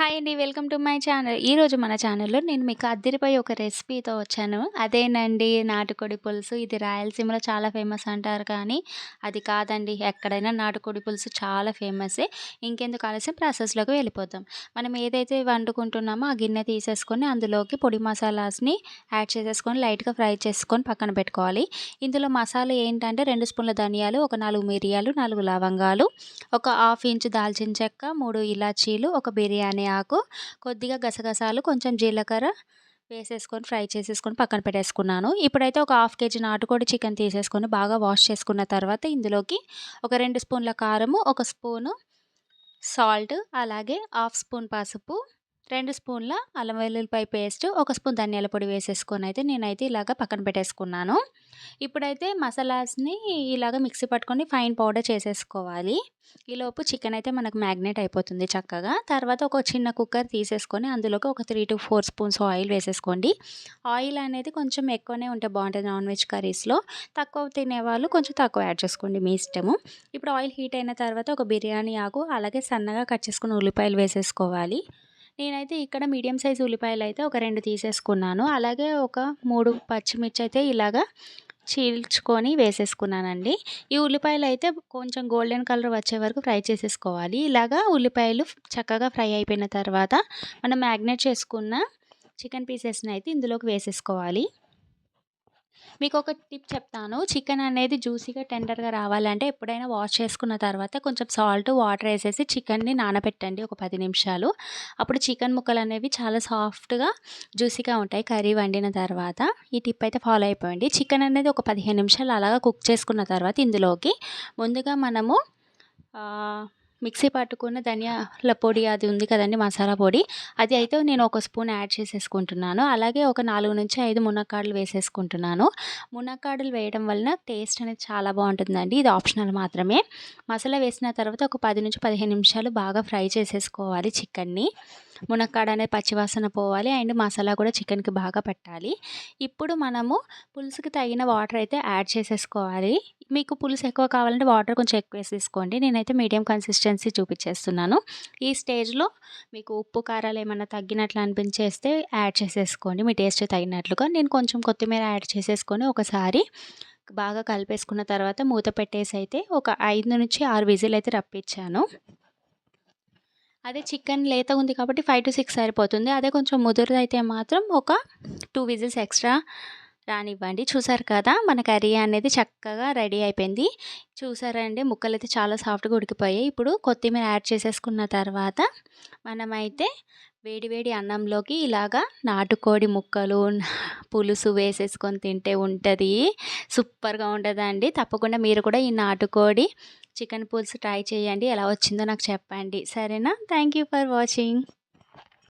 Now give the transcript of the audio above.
Hi అండి. Welcome to my channel. ఈరోజు మన ఛానల్లో నేను మీకు అద్దరిపై ఒక రెసిపీతో వచ్చాను. అదేనండి నాటుకోడి పులుసు. ఇది రాయలసీమలో చాలా ఫేమస్ అంటారు కానీ అది కాదండి. ఎక్కడైనా నాటుకోడి పులుసు చాలా ఫేమసే. ఇంకెందుకు ఆలస్యం? ప్రాసెస్లోకి వెళ్ళిపోతాం. మనం ఏదైతే వండుకుంటున్నామో ఆ గిన్నె తీసేసుకొని అందులోకి పొడి మసాలాస్ని యాడ్ చేసేసుకొని లైట్గా ఫ్రై చేసుకొని పక్కన పెట్టుకోవాలి. ఇందులో మసాలా ఏంటంటే రెండు స్పూన్ల ధనియాలు ఒక నాలుగు మిరియాలు నాలుగు లవంగాలు ఒక హాఫ్ ఇంచ్ దాల్చిన చెక్క మూడు ఇలాచీలు ఒక బిర్యానీ ఆకు కొద్దిగా గసగసాలు కొంచెం జీలకర్ర వేసేసుకొని ఫ్రై చేసేసుకొని పక్కన పెట్టేసుకున్నాను. ఇప్పుడైతే ఒక హాఫ్ కేజీ నాటుకోడి చికెన్ తీసేసుకొని బాగా వాష్ చేసుకున్న తర్వాత ఇందులోకి ఒక రెండు స్పూన్ల కారము ఒక స్పూను సాల్ట్ అలాగే హాఫ్ స్పూన్ పసుపు రెండు స్పూన్ల అల్లం వెల్లుల్లిపాయ పేస్ట్ ఒక స్పూన్ ధనియాల పొడి వేసేసుకొని అయితే నేనైతే ఇలాగ పక్కన పెట్టేసుకున్నాను. ఇప్పుడైతే మసాలాస్ని ఇలాగ మిక్సీ పట్టుకొని ఫైన్ పౌడర్ చేసేసుకోవాలి. ఈలోపు చికెన్ అయితే మనకు మ్యాగ్నేట్ అయిపోతుంది చక్కగా. తర్వాత ఒక చిన్న కుక్కర్ తీసేసుకొని అందులోకి ఒక three to four spoons oil వేసేసుకోండి. ఆయిల్ అనేది కొంచెం ఎక్కువనే ఉంటే బాగుంటుంది నాన్ వెజ్ కర్రీస్లో. తక్కువ తినేవాళ్ళు కొంచెం తక్కువ యాడ్ చేసుకోండి మీ ఇష్టము. ఇప్పుడు ఆయిల్ హీట్ అయిన తర్వాత ఒక బిర్యానీ ఆకు అలాగే సన్నగా కట్ చేసుకుని ఉల్లిపాయలు వేసేసుకోవాలి. నేనైతే ఇక్కడ మీడియం సైజ్ ఉల్లిపాయలు అయితే ఒక రెండు తీసేసుకున్నాను. అలాగే ఒక మూడు పచ్చిమిర్చి అయితే ఇలాగా చీల్చుకొని వేసేసుకున్నానండి. ఈ ఉల్లిపాయలు అయితే కొంచెం గోల్డెన్ కలర్ వచ్చే వరకు ఫ్రై చేసేసుకోవాలి. ఇలాగా ఉల్లిపాయలు చక్కగా ఫ్రై అయిపోయిన తర్వాత మనం మ్యాగ్నేట్ చేసుకున్న చికెన్ పీసెస్ని అయితే ఇందులోకి వేసేసుకోవాలి. మీకు ఒక టిప్ చెప్తాను. చికెన్ అనేది జ్యూసీగా టెండర్గా రావాలంటే ఎప్పుడైనా వాష్ చేసుకున్న తర్వాత కొంచెం సాల్ట్ వాటర్ వేసేసి చికెన్ని నానబెట్టండి ఒక పది నిమిషాలు. అప్పుడు చికెన్ ముక్కలు అనేవి చాలా సాఫ్ట్గా జ్యూసీగా ఉంటాయి. కర్రీ వండిన తర్వాత ఈ టిప్ అయితే ఫాలో అయిపోయింది చికెన్ అనేది ఒక పదిహేను నిమిషాలు అలాగా కుక్ చేసుకున్న తర్వాత ఇందులోకి ముందుగా మనము మిక్సీ పట్టుకున్న ధనియాల పొడి అది ఉంది కదండి మసాలా పొడి. అది అయితే నేను ఒక స్పూన్ యాడ్ చేసేసుకుంటున్నాను. అలాగే ఒక నాలుగు నుంచి ఐదు మునక్కాడలు వేసేసుకుంటున్నాను. మునక్కాడలు వేయడం వలన టేస్ట్ అనేది చాలా బాగుంటుందండి. ఇది ఆప్షనల్ మాత్రమే. మసాలా వేసిన తర్వాత ఒక పది నుంచి పదిహేను నిమిషాలు బాగా ఫ్రై చేసేసుకోవాలి చికెన్ని. మునక్కాడ అనేది పచ్చివాసన పోవాలి. అండ్ మసాలా కూడా చికెన్కి బాగా పెట్టాలి. ఇప్పుడు మనము పులుసుకి తగిన వాటర్ అయితే యాడ్ చేసేసుకోవాలి. మీకు పులుసు ఎక్కువ కావాలంటే వాటర్ కొంచెం ఎక్కువ వేసేసుకోండి నేనైతే మీడియం కన్సిస్టెన్సీ చూపించేస్తున్నాను. ఈ స్టేజ్లో మీకు ఉప్పు కారాలు ఏమైనా తగ్గినట్లు అనిపించేస్తే యాడ్ చేసేసుకోండి. మీ టేస్ట్ తగినట్లుగా నేను కొంచెం కొత్తిమీర యాడ్ చేసేసుకొని ఒకసారి బాగా కలిపేసుకున్న తర్వాత మూత పెట్టేసి అయితే ఒక ఐదు నుంచి ఆరు విజిల్ అయితే రప్పించాను. అదే చికెన్ లేత ఉంది కాబట్టి ఫైవ్ టు సిక్స్ సరిపోతుంది. అదే కొంచెం ముదురుదైతే మాత్రం ఒక టూ విజిల్స్ ఎక్స్ట్రా రానివ్వండి. చూసారు కదా! మన కర్రీ అనేది చక్కగా రెడీ అయిపోయింది. చూసారండి? ముక్కలు అయితే చాలా సాఫ్ట్గా ఉడికిపోయాయి. ఇప్పుడు కొత్తిమీర యాడ్ చేసేసుకున్న తర్వాత మనమైతే వేడివేడి అన్నంలోకి ఇలాగా నాటుకోడి ముక్కలు పులుసు వేసేసుకొని తింటే ఉంటుంది. సూపర్గా ఉంటుందండి తప్పకుండా మీరు కూడా ఈ నాటుకోడి చికెన్ పులుసు ట్రై చేయండి. ఎలా వచ్చిందో నాకు చెప్పండి. సరేనా? Thank you for watching.